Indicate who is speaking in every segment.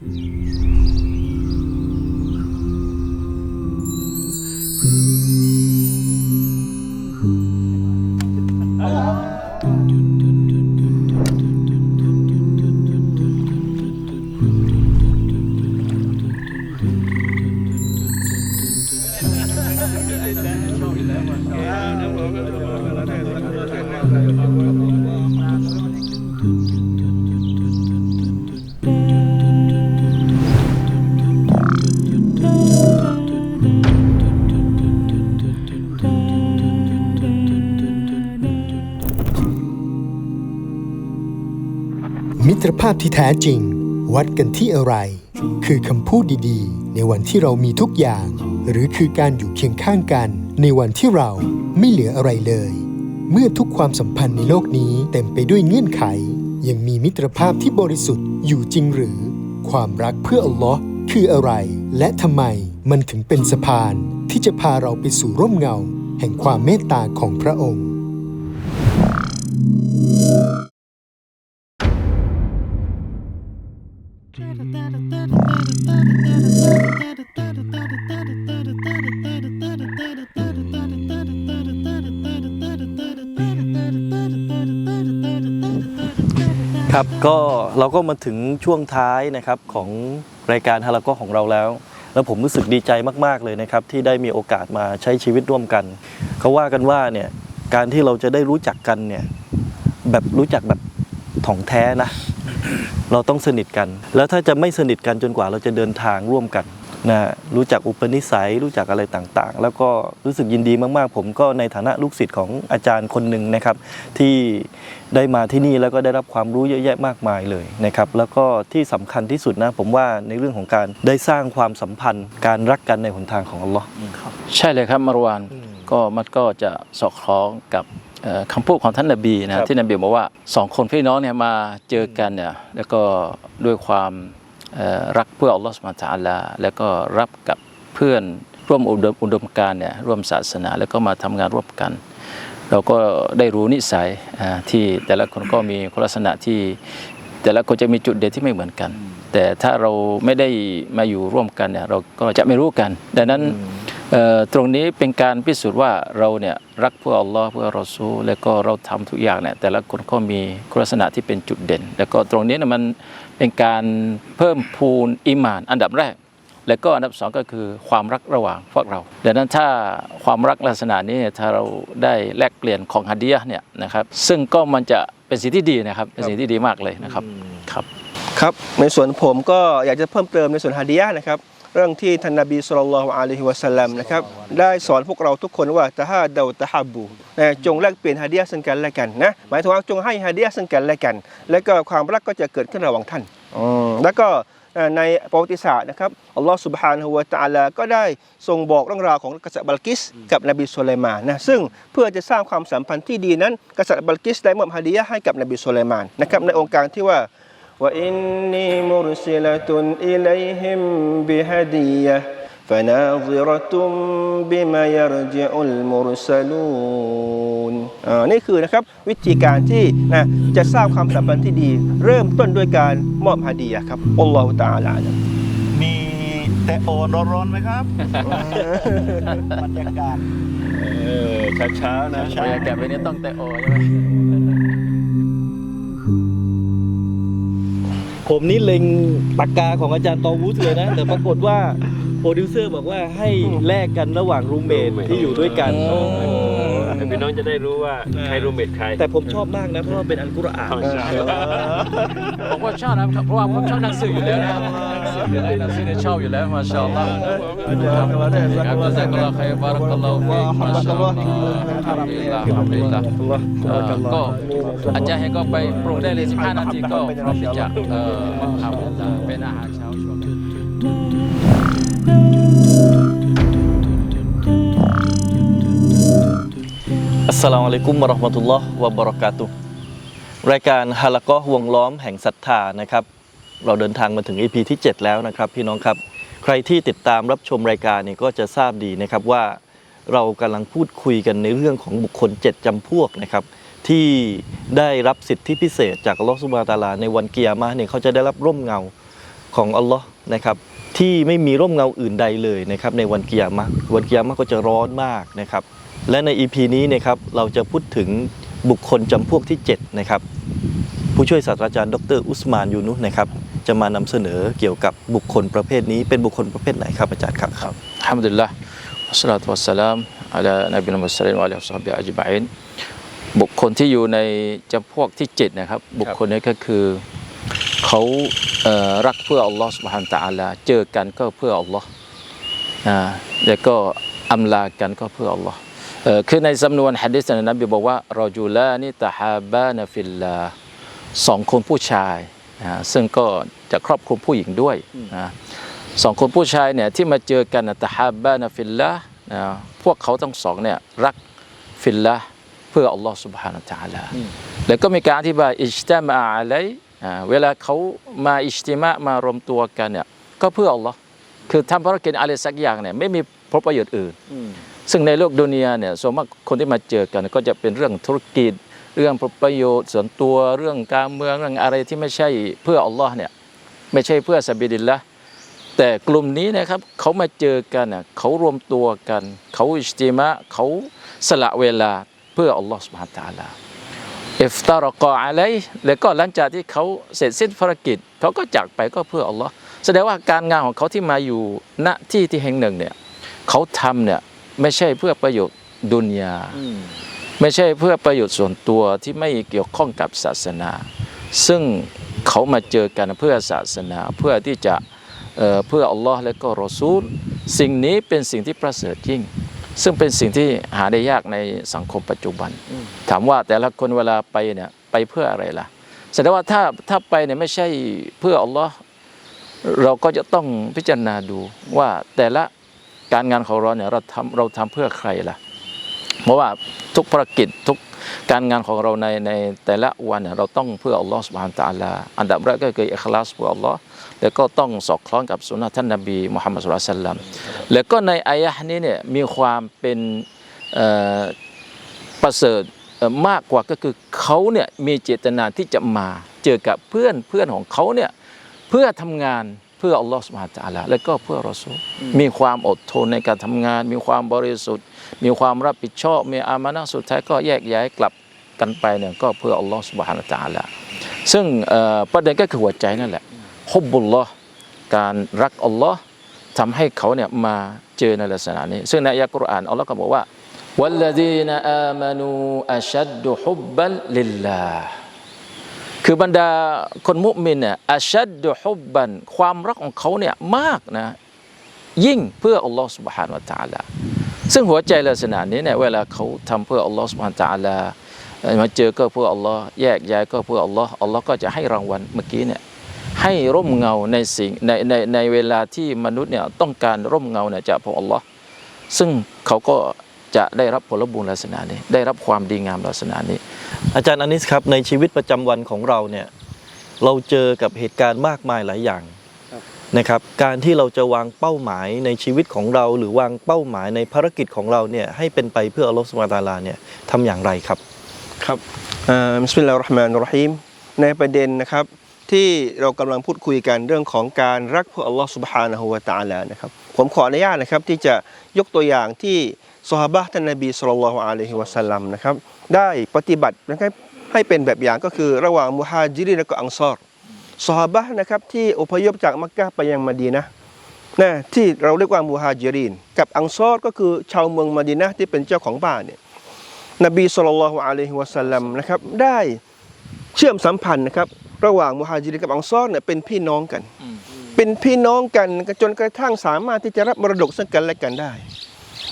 Speaker 1: มิ ภาพที่แท้จริง วัดกันที่อะไร คือคำพูดดีๆ ในวันที่เรามีทุกอย่าง หรือคือการอยู่เคียงข้างกัน ในวันที่เราไม่เหลืออะไรเลย เมื่อทุกความสัมพันธ์ในโลกนี้เต็มไปด้วยเงื่อนไข ยังมีมิตรภาพที่บริสุทธิ์อยู่จริงหรือ ความรักเพื่ออัลลอฮ์คืออะไร และทำไมมันถึงเป็นสะพานที่จะพาเราไปสู่ร่มเงา แห่งความเมตตาของพระองค์
Speaker 2: ครับก็เราก็มาถึงช่วงท้ายนะครับของรายการฮาราก็ของเราแล้ว แล้วผมรู้สึกดีใจมากๆเลยนะครับ ที่ได้มีโอกาสมาใช้ชีวิตร่วมกัน เขาว่ากันว่าเนี่ยการที่เราจะได้รู้จักกันเนี่ยแบบรู้จักแบบถ่องแท้นะ เราต้องสนิทกัน แล้วถ้าจะไม่สนิทกันจนกว่าเราจะเดินทางร่วมกันนะรู้จักอุปนิสัยรู้จักอะไรต่างๆ แล้วก็รู้สึกยินดีมากๆ ผมก็ในฐานะลูกศิษย์ของอาจารย์คนหนึ่งนะครับ ที่ได้มาที่นี่แล้วก็ได้รับความรู้เยอะแยะมากมายเลยนะครับ แล้วก็ที่สำคัญที่สุดนะผมว่าในเรื่องของการได้สร้างความสัมพันธ์ การรักกันในหนทางของอัลลอฮ์
Speaker 3: ใช่เลยครับมารวานก็มันก็จะสอดคล้องกับเอ่อ คำพูดของท่านนบี
Speaker 2: ครั
Speaker 3: นะ
Speaker 2: บ
Speaker 3: ที่นบีบอกว่าสองคนพี่น้องเนี่ยมาเจอกันเนี่ยแล้วก็ด้วยความเอ่อรักเพื่ออัลลอฮฺสุบฮานะฮูวะตะอาลาแล้วก็รับกับเพื่อนร่วมอุดมอุดมการณ์เนี่ยร่วมศาสนาแล้วก็มาทำงานร่วมกัน เราก็ได้รู้นิสัยอ่าที่แต่ละคนก็มีคุณลักษณะที่แต่ละคนจะมีจุดเด่นที่ไม่เหมือนกัน แต่ถ้าเราไม่ได้มาอยู่ร่วมกันเนี่ยเราก็จะไม่รู้กัน ดังนั้นเอ่อ ตรงนี้เป็นการพิสูจน์ว่าเราเนี่ยรักเพื่ออัลลอฮ์เพื่อรอซูแล้วก็เราทำทุกอย่างเนี่ยแต่ละคนก็มีคุณลักษณะที่เป็นจุดเด่น แล้วก็ตรงนี้เนี่ยมันเป็นการเพิ่มพูนอิมาน อันดับแรก แล้วก็อันดับสองก็คือความรักระหว่างพวกเราดังนั้นถ้าความรักลักษณะนี้ถ้าเราได้แลกเปลี่ยนของฮัดเดียะเนี่ยนะครับซึ่งก็มันจะเป็นสิ่งที่ดีนะครับเป็นสิ่งที่ดีมากเลยนะครับครับ
Speaker 4: ครับในส่วนผมก็อยากจะเพิ่มเติมในส่วนฮะดียะนะครับ เรื่องที่ท่านนบีสุลต่านละฮ์อะลัยฮิวะสัลลัมนะครับได้สอนพวกเราทุกคนว่าตะฮาดาวตะฮับบูนะจงแลกเปลี่ยนฮะดียะห์ซึ่งกันและกันนะหมายถึงว่าจงให้ฮะดียะห์ซึ่งกันและกัน แล้วก็ความรักก็จะเกิดขึ้นระหว่างท่านอืมแล้วก็ในประวัติศาสตร์นะครับอัลลอฮ์สุบฮานฮูวะตาลาก็ได้ทรงบอกเรื่องราวของกษัตริย์บัลกิส กับนบีสุไลมานนะซึ่งเพื่อจะสร้างความสัมพันธ์ที่ดีนั้น กษัตริย์บัลกิสได้มอบฮะดียะให้กับนบีสุไลมานนะครับในองค์การที่ว่า وإني مرسلة إليهم بهدية فناظرة بما يرجع المرسلون อ่านี่คือนะครับวิธีการที่นะจะสร้างความสัมพันธ์ที่ดี เริ่มต้นด้วยการมอบฮะดียะห์ครับอัลลอฮฺตะอาลานะ
Speaker 5: มีแต่โอนร้อนๆไหมครับ บรรยากาศ
Speaker 2: เออช้าๆนะ
Speaker 3: บรรยากาศแบบนี้ต้องแต่โอใช่ไหม ม
Speaker 2: ผมนี่เล็งปากกาของอาจารย์ตอวุฒิเลยนะ แต่ปรากฏว่าโปรดิวเซอร์บอกว่าให้แลกกันระหว่างรูมเมทที่อยู่ด้วยกัน
Speaker 6: พี่น้องจะได้รู้ว่าใครรูมเมทใคร
Speaker 2: แต่ผมชอบมากนะเพราะว่าเป็นอันกุรอาน
Speaker 3: ผมก็ชอบนะครับเพราะว่าผมชอบหนังสืออยู่แล้วนะ ครับหนังสือเนี่ยชอบอยู่แล้วมาชาอัลลอฮ์ครับครับจะซักอัลลอฮ์ใครบารักัลลอฮ์ฟีกมาชาอัลลอฮ์อัลฮัมดุลิลลาฮ์อัลฮัมดุลิลลาฮ์เอ่อก็อาจารย์ให้ก็ไปปรุงได้เลย15นาทีก็พร้อมที่จะเอ่อทำเป็นอาหารเช้าช่วง
Speaker 2: อัสสลามุอะลัยกุมวะเราะห์มะตุลลอฮ์วะบะเราะกาตุฮ์รายการฮาละกอฮ์วงล้อมแห่งศรัทธานะครับ เราเดินทางมาถึง EP ที่ 7 แล้วนะครับ พี่น้องครับ ใครที่ติดตามรับชมรายการนี่ก็จะทราบดีนะครับว่าเรากำลังพูดคุยกันในเรื่องของบุคคล 7จำพวกนะครับ ที่ได้รับสิทธิพิเศษจากอัลลอฮฺสุบานะตาลา ในวันเกิยามะห์เนี่ยเขาจะได้รับร่มเงาของอัลลอฮ์นะครับที่ไม่มีร่มเงาอื่นใดเลยนะครับในวันเกิยามะห์วันเกิยามะห์ก็จะร้อนมากนะครับ และใน EP นี้นะครับเราจะพูดถึงบุคคลจำพวกที่ 7 นะครับ ผู้ช่วยศาสตราจารย์ ดร อุสมานยูนุสนะครับ จะมานำเสนอเกี่ยวกับบุคคลประเภทนี้เป็นบุคคลประเภทไหนครับอาจารย์ครับครับ
Speaker 3: อัลฮัมดุลิลละวัสสลาตุวัสสลามอะลานบีมุสลิมวะอะลัยฮิวะซัฮบิอัจบัยนบุคคลที่อยู่ในจำพวกที่เจ็ดนะครับ บุคคลนี้ก็คือเขาเอ่อรักเพื่ออัลลอฮ์สุบฮานตะอาลาเจอกันก็เพื่ออัลลอฮ์อ่าแล้วก็อำลากันก็เพื่ออัลลอฮ์เอ่อคือในสำนวนฮะดิษนะนบีบอกว่ารอจูลานิตะฮาบานะฟิลลาสองคนผู้ชาย นะซึ่งก็จะครอบคลุมผู้หญิงด้วยนะ สองคนผู้ชายเนี่ยที่มาเจอกันนะตะฮาบานะฟิลละนะพวกเขาทั้งสองเนี่ยรักฟิลละเพื่ออัลลอฮ์ سبحانه และ تعالى แล้วก็มีการอธิบายอิจตามะอะลัยอ่าเวลาเขามาอิจติมะมารวมตัวกันเนี่ยก็เพื่ออัลลอฮ์คือทำภารกิจอะไรสักอย่างเนี่ยไม่มีผลประโยชน์อื่น ซึ่งในโลกดุนยาเนี่ยส่วนมากคนที่มาเจอกันก็จะเป็นเรื่องธุรกิจ เรื่องประโยชน์ส่วนตัวเรื่องการเมืองเรื่องอะไรที่ไม่ใช่เพื่ออัลลอฮ์เนี่ยไม่ใช่เพื่อซาบิดิลละแต่กลุ่มนี้นะครับเขามาเจอกันน่ะเขารวมตัวกัน เขาอิจติมะเขาสละเวลาเพื่ออัลลอฮ์สุบฮานตะอาลาอิฟตารกออะไรแล้วก็หลังจากที่เขาเสร็จสิ้นภารกิจเขาก็จากไปก็เพื่ออัลลอฮ์แสดงว่าการงานของเขาที่มาอยู่ณที่ที่แห่งหนึ่งเนี่ยเขาทำเนี่ยไม่ใช่เพื่อประโยชน์ดุนยา ไม่ใช่เพื่อประโยชน์ส่วนตัวที่ไม่เกี่ยวข้องกับศาสนา ซึ่งเขามาเจอกันเพื่อศาสนาเพื่อที่จะเเพื่ออัลลอฮ์และก็รอซูล สิ่งนี้เป็นสิ่งที่ประเสริฐยิ่ง ซึ่งเป็นสิ่งที่หาได้ยากในสังคมปัจจุบัน ถามว่าแต่ละคนเวลาไปเนี่ยไปเพื่ออะไรล่ะแสดงว่าถ้าถ้าไปเนี่ยไม่ใช่เพื่ออัลลอฮ์เราก็จะต้องพิจารณาดูว่าแต่ละการงานของเราเนี่ยเราทำเราทำเพื่อใครล่ะ เพราะว่าทุกภารกิจทุกการงานของเราในในแต่ละวันเราต้องเพื่ออัลลอฮ์สุบฮานตะอาลาอันดับแรกก็คืออิคลาสเพื่ออัลลอฮ์แล้วก็ต้องสอดคล้องกับสุนนะท่านนบีมุฮัมมัดสุลตัลลัมแล้วก็ในอายะห์นี้เนี่ยมีความเป็นประเสริฐมากกว่าก็คือเขาเนี่ยมีเจตนาที่จะมาเจอกับเพื่อนเพื่อนของเขาเนี่ยเพื่อทำงาน เพื่ออัลลอฮ์สุบฮานตะอาลาแล้วก็เพื่อรอซูลมีความอดทนในการทำงาน มีความบริสุทธิ์ มีความรับผิดชอบ มีอามานะห์สุดท้ายก็แยกย้ายกลับกันไปเนี่ยก็เพื่ออัลลอฮ์สุบฮานะฮูวะตะอาลาซึ่งเอ่อประเด็นก็คือหัวใจนั่นแหละฮุบบุลลอฮ์การรักอัลลอฮ์ทำให้เขาเนี่ยมาเจอในลักษณะนี้ ซึ่งในอายะห์กุรอานอัลลอฮ์ก็บอกว่า والذين آمنوا أشد حبا لله คือบรรดาคนมุมินเนี่ยอัชัดดุฮุบบันความรักของเขาเนี่ยมากนะ ยิ่งเพื่ออัลลอฮ์ سبحانه และ تعالى ซึ่งหัวใจลักษณะนี้เนี่ยเวลาเขาทำเพื่ออัลลอฮ์ سبحانه และ تعالى เอ่อมาเจอก็เพื่ออัลลอฮ์แยกย้ายก็เพื่ออัลลอฮ์อัลลอฮ์ก็จะให้รางวัลเมื่อกี้เนี่ยให้ร่มเงาในสิ่งในในในเวลาที่มนุษย์เนี่ยต้องการร่มเงาเนี่ยจากพระอัลลอฮ์ซึ่งเขาก็จะได้รับผลบุญลักษณะนี้ ได้รับความดีงามลักษณะนี้
Speaker 2: อาจารย์อนิสครับในชีวิตประจำวันของเราเนี่ยเราเจอกับเหตุการณ์มากมายหลายอย่างนะครับการที่เราจะวางเป้าหมายในชีวิตของเรา หรือวางเป้าหมายในภารกิจของเราเนี่ยให้เป็นไปเพื่ออัลลอฮฺสุบตาลาเนี่ยทำอย่างไรครับ
Speaker 4: ครับอัสมิลลาฮิราะห์มานุรฮิมในประเด็นนะครับที่เรากำลังพูดคุยกันเรื่องของการรักเพื่ออัลลอฮฺสุบฮานะฮูวะตาลานะครับผมขออนุญาตนะครับที่จะยกตัวอย่างที่ซอฮาบะท่านนบีสุลต่านละฮ์อะลัยฮิวะสัลลัมนะครับ ได้ปฏิบัตินะครับให้เป็นแบบอย่างก็คือระหว่างมุฮาจิรินและก็อังซอรซอฮาบะนะครับที่อพยพจากมักกะไปยังมะดีนะนะที่เราเรียกว่ามุฮาจิรินกับอังซอรก็คือชาวเมืองมะดีนะที่เป็นเจ้าของบ้านเนี่ยนบีสุลต่านละฮ์อะลัยฮิวะสัลลัมนะครับได้เชื่อมสัมพันธ์นะครับระหว่างมุฮาจิรินกับอังซอรเนี่ยเป็นพี่น้องกัน เป็นพี่น้องกันจนกระทั่งสามารถที่จะรับมรดกซึ่งกันและกันได้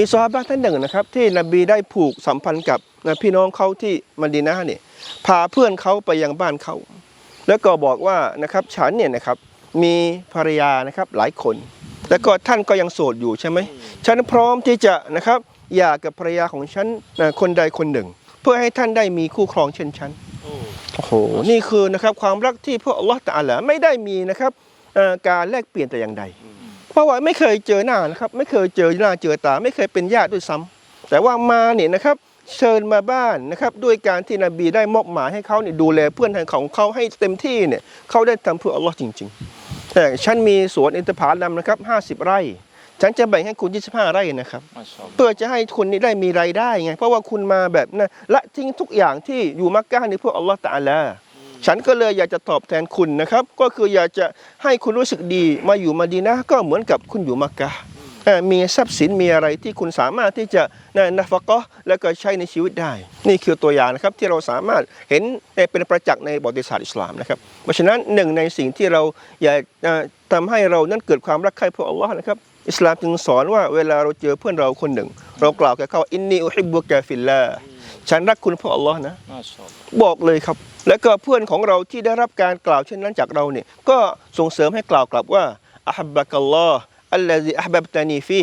Speaker 4: มีซอฮาบะห์ท่านหนึ่งนะครับ ที่นบีได้ผูกสัมพันธ์กับพี่น้องเขาที่มะดีนะห์เนี่ยพาเพื่อนเขาไปยังบ้านเขา แล้วก็บอกว่านะครับฉันเนี่ยนะครับมีภรรยานะครับหลายคน แล้วก็ท่านก็ยังโสดอยู่ใช่ไหมฉันพร้อมที่จะนะครับหย่ากับภรรยาของฉันนะคนใดคนหนึ่ง เพื่อให้ท่านได้มีคู่ครองเช่นฉันโอ้โหนี่คือนะครับความรักที่พระอัลลอฮฺตะอาลาไม่ได้มีนะครับการแลกเปลี่ยนแต่อย่างใด เพราะว่าไม่เคยเจอหน้านะครับ ไม่เคยเจอหน้าเจอตา ไม่เคยเป็นญาติด้วยซ้ำแต่ว่ามาเนี่ยนะครับเชิญมาบ้านนะครับด้วยการที่นบีได้มอบหมายให้เขาเนี่ยดูแลเพื่อนของเขาให้เต็มที่เนี่ยเขาได้ทำเพื่ออัลลอฮ์จริง ๆ แต่ฉันมีสวนอินทผลัมนะครับ50ไร่ ฉันจะแบ่งให้คุณ 25 ไร่นะครับ เพื่อจะให้คุณนี่ได้มีรายได้ไง เพราะว่าคุณมาแบบนะละทิ้งทุกอย่างที่อยู่มักกะฮ์นี่เพื่ออัลลอฮ์ตะอาลา ฉันก็เลยอยากจะตอบแทนคุณนะครับ ก็คืออยากจะให้คุณรู้สึกดีมาอยู่มาดีนะก็เหมือนกับคุณอยู่มักกะฮ์เอ่อมีทรัพย์สินมีอะไรที่คุณสามารถที่จะนะนะฟะกะห์แล้วก็ใช้ในชีวิตได้ นี่คือตัวอย่างนะครับที่เราสามารถเห็นเป็นประจักษ์ในประวัติศาสตร์อิสลามนะครับเพราะฉะนั้นหนึ่งในสิ่งที่เราอยากทำให้เรานั้นเกิดความรักใคร่พื่ออัลลอฮ์นะครับ อิสลามจึงสอนว่าเวลาเราเจอเพื่อนเราคนหนึ่ง เรากล่าวแก่เขาอินนีอุฮิบุกะฟิลลาฉันรักคุณเพราะอัลลอฮ์นะ บอกเลยครับ แล้วก็เพื่อนของเราที่ได้รับการกล่าวเช่นนั้นจากเราเนี่ยก็ส่งเสริมให้กล่าวกลับว่าอัฮับบะกัลลอฮ์อัลลอฮิอัฮับบตานีฟี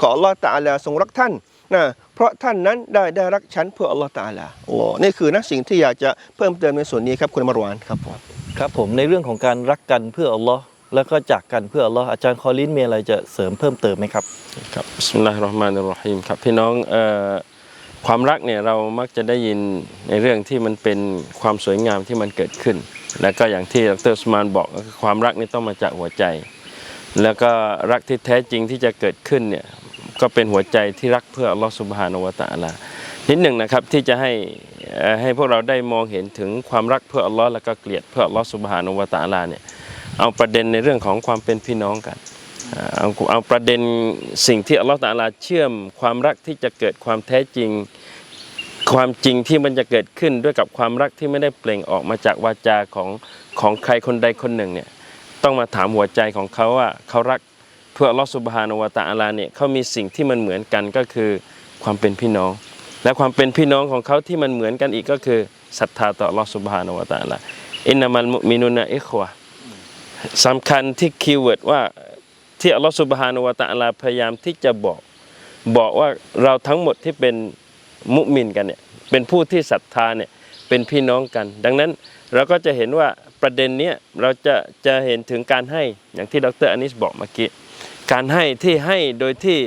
Speaker 4: ขออัลลอฮ์ตะอาลาทรงรักท่านนะเพราะท่านนั้นได้ได้รักฉันเพื่ออัลลอฮ์ตะอาลาโอ้นี่คือนะสิ่งที่อยากจะเพิ่มเติมในส่วนนี้ครับคุณมารวานครับผม
Speaker 2: ครับผมในเรื่องของการรักกันเพื่ออัลลอฮ์ แล้วก็จากกันเพื่ออัลลอฮ์อาจารย์คอลินมีอะไรจะเสริมเพิ่มเติมไหมครับ
Speaker 6: ครับบิสมิลลาฮิรเราะห์มานิรเราะฮีมครับพี่น้องเอ่อความรักเนี่ยเรามักจะได้ยินในเรื่องที่มันเป็นความสวยงามที่มันเกิดขึ้น แล้วก็อย่างที่ดรสมานบอกก็คือความรักนี่ต้องมาจากหัวใจ แล้วก็รักที่แท้จริงที่จะเกิดขึ้นเนี่ยก็เป็นหัวใจที่รักเพื่ออัลลอฮฺสุบฮานวะตะอาลานิดหนึ่งนะครับที่จะให้ให้พวกเราได้มองเห็นถึงความรักเพื่ออัลลอฮ์แล้วก็เกลียดเพื่ออัลลอฮฺสุบฮานะฮูวะตะอาลาเนี่ย เอาประเด็นในเรื่องของความเป็นพี่น้องกันเอาเอาประเด็นสิ่งที่อัลลอฮฺตาลาเชื่อมความรักที่จะเกิดความแท้จริง ความจริงที่มันจะเกิดขึ้นด้วยกับความรักที่ไม่ได้เปล่งออกมาจากวาจาของของใครคนใดคนหนึ่งเนี่ยต้องมาถามหัวใจของเขาว่าเขารักเพื่ออัลลอฮฺสุบฮานาวะตะอาลาเนี่ยเขามีสิ่งที่มันเหมือนกันก็คือความเป็นพี่น้อง และความเป็นพี่น้องของเขาที่มันเหมือนกันอีกก็คือศรัทธาต่ออัลลอฮฺสุบฮานาวะตะอาลาอินนามัลมุมินุนะอิควะ สำคัญที่คีย์เวิร์ดว่าที่อัลลอฮฺสุบฮานุวะตะอาลาพยายามที่จะบอก บอกว่าเราทั้งหมดที่เป็นมุมินกันเนี่ยเป็นผู้ที่ศรัทธาเนี่ยเป็นพี่น้องกัน ดังนั้นเราก็จะเห็นว่าประเด็นเนี้ยเราจะจะเห็นถึงการให้อย่างที่ดรอนิสบอกเมื่อกี้การให้ที่ให้โดยที่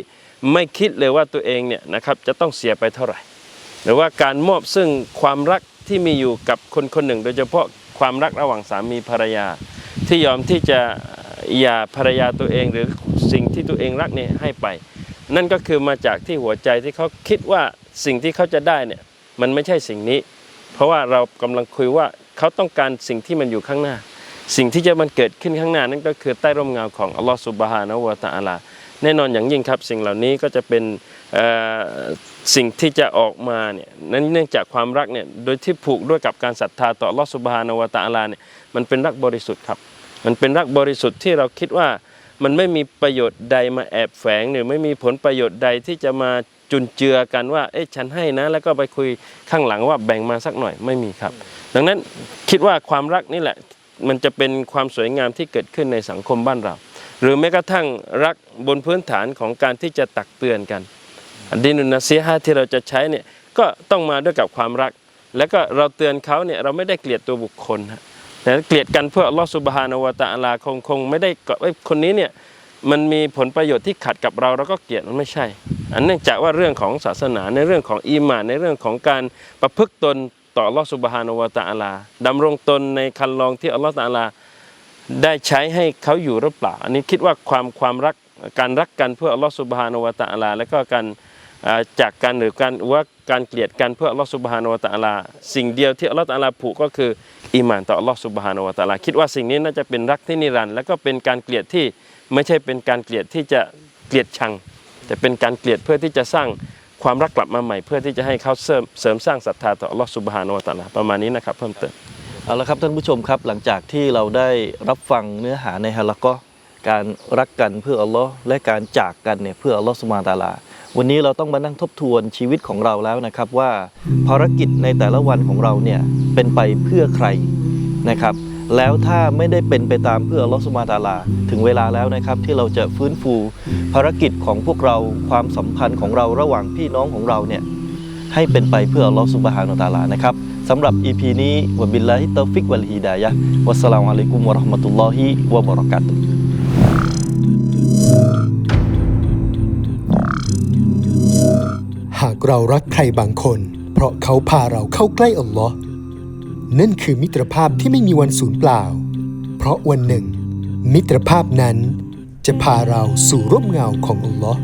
Speaker 6: ไม่คิดเลยว่าตัวเองเนี่ยนะครับจะต้องเสียไปเท่าไหร่ หรือว่าการมอบซึ่งความรักที่มีอยู่กับคนคนหนึ่ง โดยเฉพาะความรักระหว่างสามีภรรยา ที่ยอมที่จะหย่าภรรยาตัวเองหรือสิ่งที่ตัวเองรักเนี่ยให้ไป นั่นก็คือมาจากที่หัวใจที่เขาคิดว่าสิ่งที่เขาจะได้เนี่ยมันไม่ใช่สิ่งนี้ เพราะว่าเรากำลังคุยว่าเขาต้องการสิ่งที่มันอยู่ข้างหน้า สิ่งที่จะมันเกิดขึ้นข้างหน้านั่นก็คือใต้ร่มเงาของอัลลอฮฺสุบฮานะวะตะอาลาแน่นอนอย่างยิ่งครับสิ่งเหล่านี้ก็จะเป็นสิ่งที่จะออกมาเนี่ยนั้นเนื่องจากความรักเนี่ยโดยที่ผูกด้วยกับการศรัทธาต่ออัลลอฮฺสุบฮานะวะตะอาลาเนี่ยมันเป็นรักบริสุทธิ์ครับ มันเป็นรักบริสุทธิ์ที่เราคิดว่ามันไม่มีประโยชน์ใดมาแอบแฝงหรือไม่มีผลประโยชน์ใดที่จะมาจุนเจือกันว่า เอ๊ะฉันให้นะ แล้วก็ไปคุยข้างหลังว่าแบ่งมาสักหน่อยไม่มีครับ ดังนั้นคิดว่าความรักนี่แหละ มันจะเป็นความสวยงามที่เกิดขึ้นในสังคมบ้านเรา หรือแม้กระทั่งรักบนพื้นฐานของการที่จะตักเตือนกันอันดีนุนซีฮะที่เราจะใช้เนี่ยก็ต้องมาด้วยกับความรัก แล้วก็เราเตือนเขาเนี่ยเราไม่ได้เกลียดตัวบุคคลฮะ แต่เกลียดกันเพื่ออัลลอฮฺสุบฮานาวะตะอลาคงคงไม่ได้ก็เอ้คนนี้เนี่ยมันมีผลประโยชน์ที่ขัดกับเราเราก็เกลียดมันไม่ใช่ อันเนื่องจากว่าเรื่องของศาสนาในเรื่องของอีหมานในเรื่องของการประพฤติตนต่ออัลลอฮฺสุบฮานาวะตะอลาดำรงตนในคันลองที่อัลลอฮฺตะอาลาได้ใช้ให้เขาอยู่หรือเปล่า อันนี้คิดว่าความความรักการรักกันเพื่ออัลลอฮฺสุบฮานาวะตะอลา แล้วก็การ จากกันหรือการว่าการเกลียดกันเพื่ออัลลอฮฺสุบฮานาวะตะอาลา สิ่งเดียวที่อัลลอฮฺตะอาลาผูกก็คืออีหมานต่ออัลลอฮฺสุบฮานาวะตะอาลา คิดว่าสิ่งนี้น่าจะเป็นรักที่นิรันดร์แล้วก็เป็นการเกลียดที่ไม่ใช่เป็นการเกลียดที่จะเกลียดชัง แต่เป็นการเกลียดเพื่อที่จะสร้างความรักกลับมาใหม่ เพื่อที่จะให้เขาเสริมเสริมสร้างศรัทธาต่ออัลลอฮฺสุบฮานาวะตะอาลาประมาณนี้นะครับเพิ่มเติม
Speaker 2: เอาละครับท่านผู้ชมครับหลังจากที่เราได้รับฟังเนื้อหาในฮะละก็การรักกันเพื่ออัลลอฮ์และการจากกันเนี่ยเพื่ออัลลอฮ์สุบฮานะฮูวะตะอาลา วันนี้เราต้องมานั่งทบทวนชีวิตของเราแล้วนะครับว่าภารกิจในแต่ละวันของเราเนี่ยเป็นไปเพื่อใครนะครับ แล้วถ้าไม่ได้เป็นไปตามเพื่ออัลอสุบฮาตาลา ถึงเวลาแล้วนะครับที่เราจะฟื้นฟูภารกิจของพวกเราความสัมพันธ์ของเราระหว่างพี่น้องของเราเนี่ยให้เป็นไปเพื่ออัลอสุบฮานาตาลานะครับสำหรับ EP นี้วบิลลาฮิตอฟิกวัลฮิดายะวัสสลามุอะลัยกุมวะราะห์มะตุลลอฮิวะบะเราะกาตุฮ์
Speaker 1: เรารักใครบางคน เพราะเขาพาเราเข้าใกล้อัลลอฮ์นั่นคือมิตรภาพที่ไม่มีวันสูญเปล่า เพราะวันหนึ่ง มิตรภาพนั้นจะพาเราสู่ร่มเงาของอัลลอฮ์